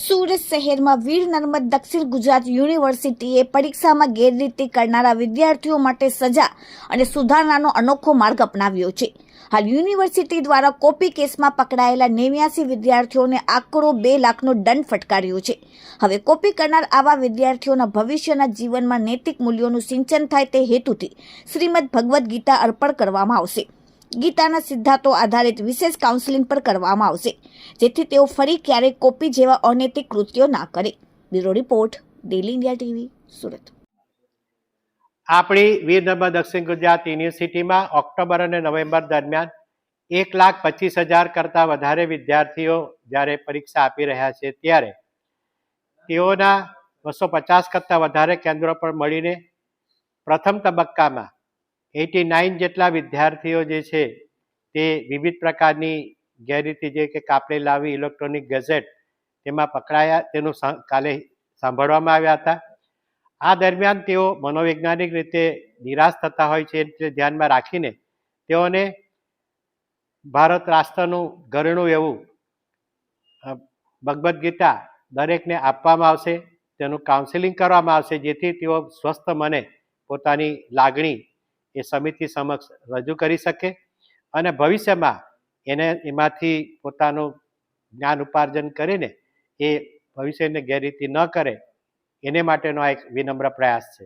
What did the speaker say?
સુરત શહેરમાં વીર નર્મદ દક્ષિણ ગુજરાત યુનિવર્સિટીએ પરીક્ષામાં ગેરરીતિ કરનારા વિદ્યાર્થીઓ માટે સજા અને સુધારણાનો અનોખો માર્ગ અપનાવ્યો છે. હાલ યુનિવર્સિટી દ્વારા કોપી કેસમાં પકડાયેલા નેવ્યાસી વિદ્યાર્થીઓને આકરો બે લાખનો દંડ ફટકાર્યો છે. હવે કોપી કરનાર આવા વિદ્યાર્થીઓના ભવિષ્યના જીવનમાં નૈતિક મૂલ્યોનું સિંચન થાય તે હેતુથી શ્રીમદ ભગવદ્ ગીતા અર્પણ કરવામાં આવશે. ગીતાના સિદ્ધાંતો આધારિત વિશેષ કાઉન્સેલિંગ પર કરવામાં આવશે, જેથી તેઓ ફરી ક્યારેય કોપી જેવા અનૈતિક કૃત્યો ના કરે. Bureau report daily India TV, Surat. આપણી વીર નર્મદ દક્ષિણ ગુજરાત યુનિવર્સિટીમાં ઓક્ટોબર અને નવેમ્બર દરમિયાન એક લાખ પચીસ હજાર કરતાં વધારે વિદ્યાર્થીઓ જ્યારે પરીક્ષા આપી રહ્યા છે, ત્યારે તેઓના બસો પચાસ કરતાં વધારે કેન્દ્રો પર મળીને પ્રથમ તબક્કામાં એટી નાઇન જેટલા વિદ્યાર્થીઓ જે છે, તે વિવિધ પ્રકારની ગેરરીતિ જે કે કાપડે લાવી, ઇલેક્ટ્રોનિક ગેઝેટ તેમાં પકડાયા. તેનું કાલે સાંભળવામાં આવ્યા હતા. આ દરમિયાન તેઓ મનોવૈજ્ઞાનિક રીતે નિરાશ થતા હોય છે એટલે ધ્યાનમાં રાખીને તેઓને ભારત રાષ્ટ્રનું ઘરેણું એવું ભગવદ્ ગીતા દરેકને આપવામાં આવશે. તેનું કાઉન્સેલિંગ કરવામાં આવશે, જેથી તેઓ સ્વસ્થ મને પોતાની લાગણી એ સમિતિ સમક્ષ રજૂ કરી શકે અને ભવિષ્યમાં એને એમાંથી પોતાનું જ્ઞાન ઉપાર્જન કરીને એ ભવિષ્યને ગેરરીતિ ન કરે, એને માટેનો આ એક વિનમ્ર પ્રયાસ છે.